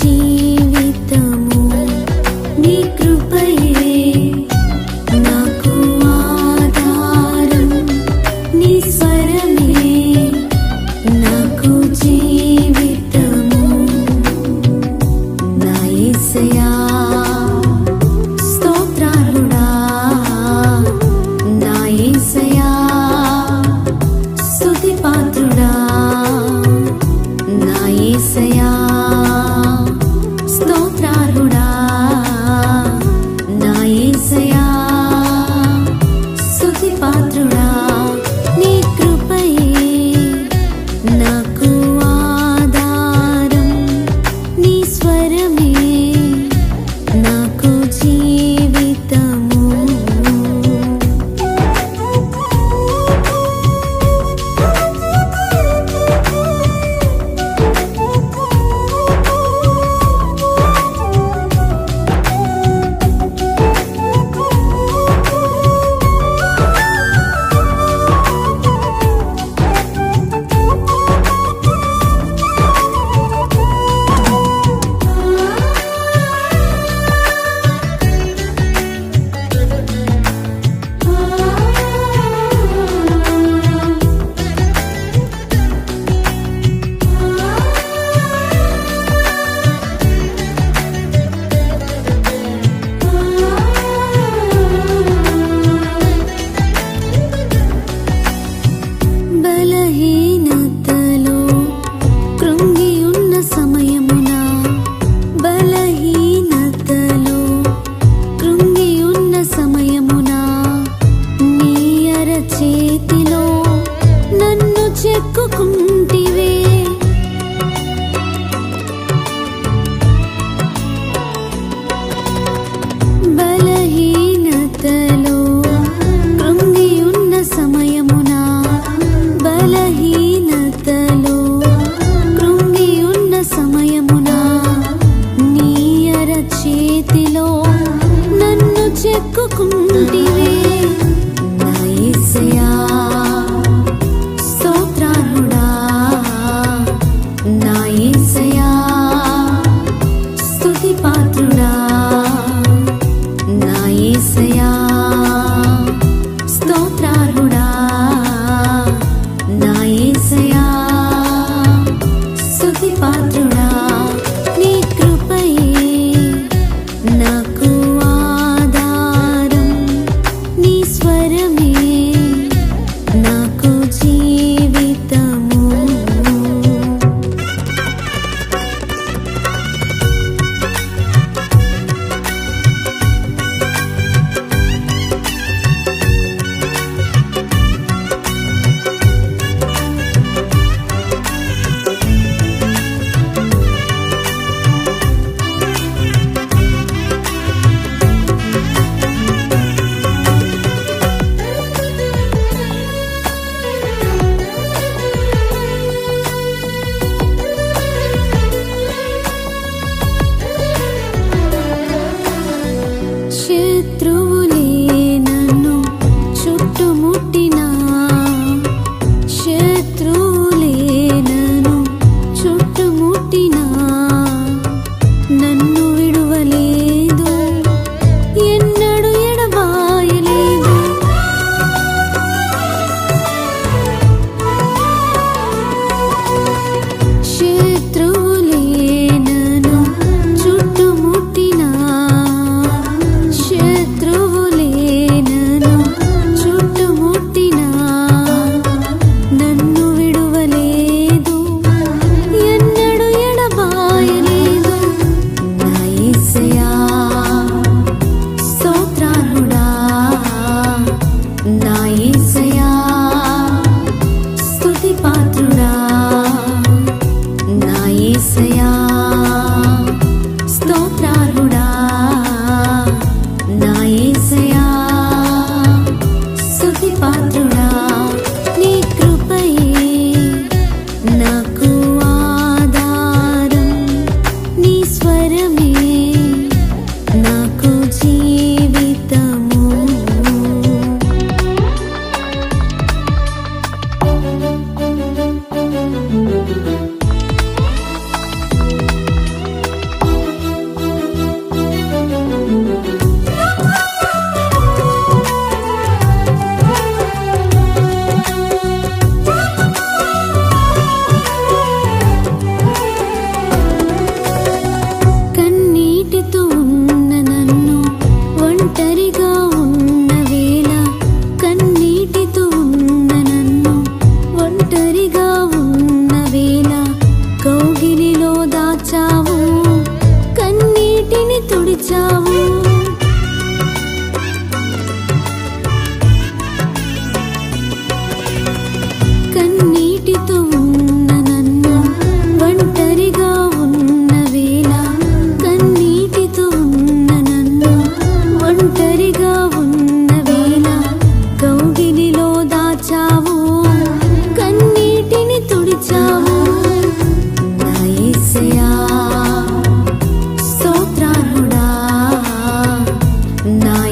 team.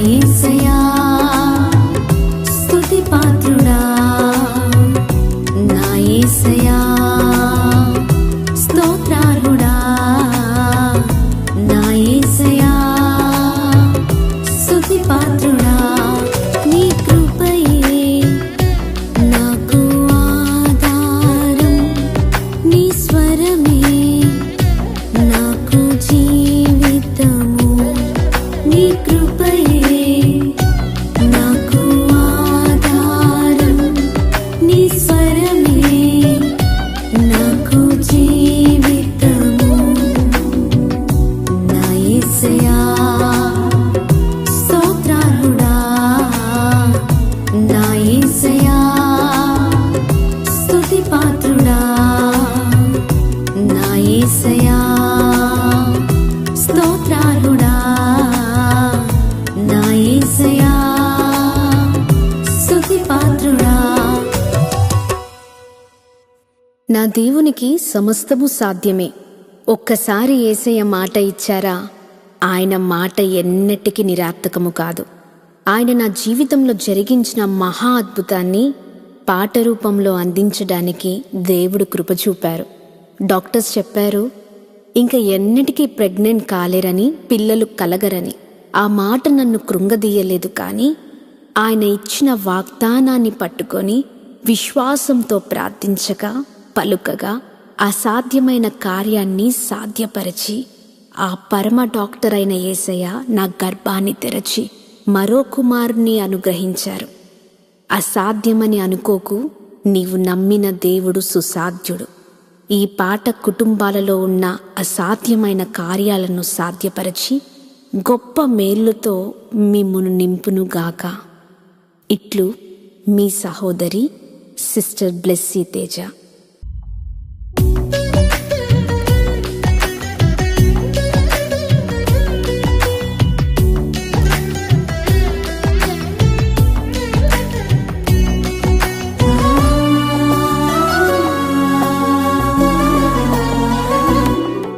నా దేవునికి సమస్తము సాధ్యమే. ఒక్కసారి ఏసయ్య మాట ఇచ్చారా? ఆయన మాట ఎన్నటికీ నిరార్థకము కాదు. ఆయన నా జీవితంలో జరిగించిన మహా అద్భుతాన్ని పాట రూపంలో అందించడానికి దేవుడు కృప చూపారు. డాక్టర్స్ చెప్పారు ఇంకా ఎన్నటికీ ప్రెగ్నెంట్ కాలేరని పిల్లలు కలగరని ఆ మాట నన్ను కృంగదీయలేదు కానీ ఆయన ఇచ్చిన వాగ్దానాన్ని పట్టుకొని విశ్వాసంతో ప్రార్థించగా పలుకగా అసాధ్యమైన కార్యాన్ని సాధ్యపరిచి ఆ పరమ డాక్టర్ అయిన యేసయ్య నా గర్భాన్ని తెరచి మరో కుమారుని అనుగ్రహించారు. అసాధ్యమని అనుకోకు నీవు నమ్మిన దేవుడు సుసాధ్యుడు. ఈ పాట కుటుంబాలలో ఉన్న అసాధ్యమైన కార్యాలను సాధ్యపరచి గొప్ప మేలుతో మిమ్మును నింపునుగాక. ఇట్లు మీ సహోదరి సిస్టర్ బ్లెస్సీ తేజ.